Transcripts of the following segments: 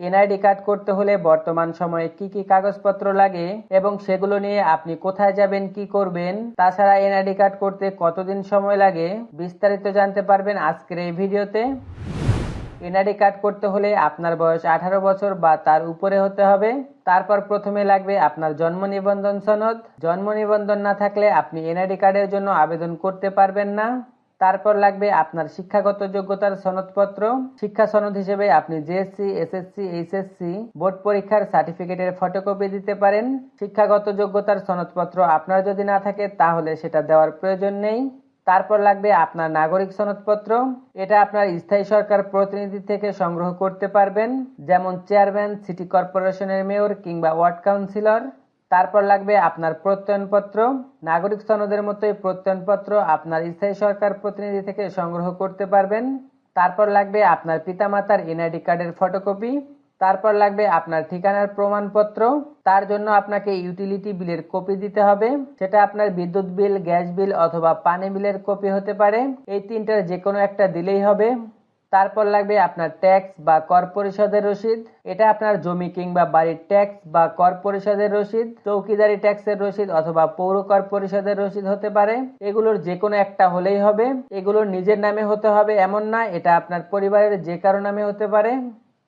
NID card করতে হলে বর্তমান সময়ে কি কি কাগজপত্র লাগে এবং সেগুলো নিয়ে আপনি কোথায় যাবেন, কি করবেন, তাছাড়া এনআইডি কার্ড করতে কতদিন সময় লাগে বিস্তারিত জানতে পারবেন আজকের এই ভিডিওতে। এনআইডি কার্ড করতে হলে আপনার বয়স আঠারো বছর বা তার উপরে হতে হবে। তারপর প্রথমে লাগবে আপনার জন্ম নিবন্ধন সনদ। জন্ম নিবন্ধন না থাকলে আপনি এনআইডি কার্ডের জন্য আবেদন করতে পারবেন না। তারপর লাগবে আপনার শিক্ষাগত যোগ্যতার সনদপত্র। শিক্ষা সনদ হিসেবে আপনি জেএসসি এসএসসি এইচএসসি বোর্ড পরীক্ষার সার্টিফিকেটের ফটোকপি দিতে পারেন। শিক্ষাগত যোগ্যতার সনদপত্র আপনার যদি না থাকে, তাহলে সেটা দেওয়ার প্রয়োজন নেই। তারপর লাগবে আপনার নাগরিক সনদপত্র। এটা আপনার স্থায়ী সরকার প্রতিনিধি থেকে সংগ্রহ করতে পারবেন, যেমন চেয়ারম্যান, সিটি কর্পোরেশনের মেয়র কিংবা ওয়ার্ড কাউন্সিলর। তারপর লাগবে আপনার প্রত্যয়নপত্র। নাগরিক সনদের মতোই প্রত্যয়নপত্র আপনার স্থায়ী সরকার প্রতিনিধি থেকে সংগ্রহ করতে পারবেন। তারপর লাগবে আপনার পিতামাতার এনআইডি কার্ডের ফটোকপি। তারপর লাগবে আপনার ঠিকানার প্রমাণপত্র। তার জন্য আপনাকে ইউটিলিটি বিলের কপি দিতে হবে। সেটা আপনার বিদ্যুৎ বিল, গ্যাস বিল অথবা পানি বিলের কপি হতে পারে। এই তিনটার যে কোনো একটা দিলেই হবে। তারপর লাগবে আপনার ট্যাক্স বা কর পরিষদের রসিদ। এটা আপনার জমি কিংবা বাড়ির ট্যাক্স বা কর পরিষদের রসিদ, চৌকিদারি ট্যাক্সের রসিদ অথবা পৌর কর পরিষদের রসিদ হতে পারে। এগুলোর যে কোনো একটা হলেই হবে। এগুলোর নিজের নামে হতে হবে এমন না, এটা আপনার পরিবারের যে কারও নামে হতে পারে।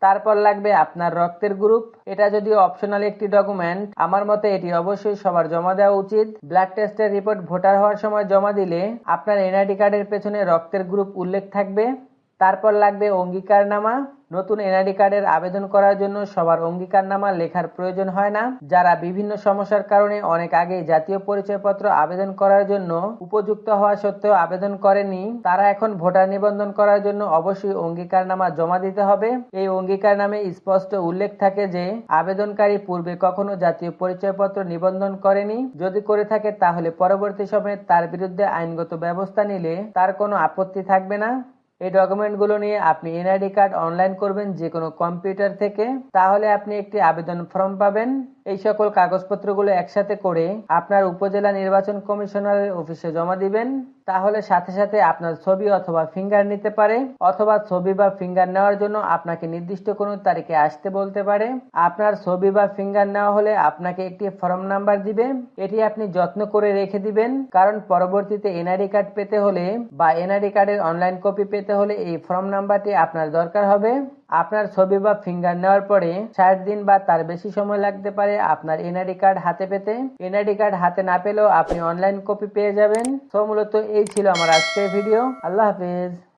তারপর লাগবে আপনার রক্তের গ্রুপ এটা যদিও অপশনাল একটি ডকুমেন্ট আমার মতে এটি অবশ্যই সবার জমা দেওয়া উচিত। ব্লাড টেস্টের রিপোর্ট ভোটার হওয়ার সময় জমা দিলে আপনার এনআইডি কার্ডের পেছনে রক্তের গ্রুপ উল্লেখ থাকবে। তারপর লাগবে অঙ্গীকারনামা। নতুন এনআইডি কার্ডের আবেদন করার জন্য সবার অঙ্গীকারনামা লেখার প্রয়োজন হয় না। যারা বিভিন্ন সমস্যার কারণে অনেক আগে জাতীয় পরিচয়পত্র আবেদন করার জন্য উপযুক্ত হওয়া সত্ত্বেও আবেদন করেনি তারা এখন ভোটার নিবন্ধন করার জন্য অবশ্যই অঙ্গীকারনামা জমা দিতে হবে। এই অঙ্গীকারনামে স্পষ্ট উল্লেখ থাকে যে, আবেদনকারী পূর্বে কখনো জাতীয় পরিচয়পত্র নিবন্ধন করেনি। যদি করে থাকে, তাহলে পরবর্তী সময়ে তার বিরুদ্ধে আইনগত ব্যবস্থা নিলে তার কোনো আপত্তি থাকবে না। এই ডকুমেন্টগুলো নিয়ে আপনি এনআইডি কার্ড অনলাইন করবেন যে কোনো কম্পিউটার থেকে, তাহলে আপনি একটি আবেদন ফর্ম পাবেন। এই সকল কাগজপত্রগুলো একসাথে করে আপনার উপজেলা নির্বাচন কমিশনারের অফিসে জমা দিবেন। তাহলে সাথে সাথে আপনার ছবি অথবা ফিঙ্গার নিতে পারে, অথবা ছবি বা ফিঙ্গার নেওয়ার জন্য আপনাকে নির্দিষ্ট কোনো তারিখে আসতে বলতে পারে। আপনার ছবি বা ফিঙ্গার নেওয়া হলে আপনাকে একটি ফর্ম নাম্বার দিবে। এটি আপনি যত্ন করে রেখে দিবেন, কারণ পরবর্তীতে এনআইডি কার্ড পেতে হলে বা এনআইডি কার্ডের অনলাইন কপি পেতে হলে এই ফর্ম নাম্বারটি আপনার দরকার হবে। আপনার ছবি বা ফিঙ্গার নেওয়ার পরে ষাট দিন বা তার বেশি সময় লাগতে পারে আপনার এনআইডি কার্ড হাতে পেতে। এনআইডি কার্ড হাতে না পেলেও আপনি অনলাইন কপি পেয়ে যাবেন। সো মূলত এই ছিল আমার আজকের ভিডিও আল্লাহ হাফিজ।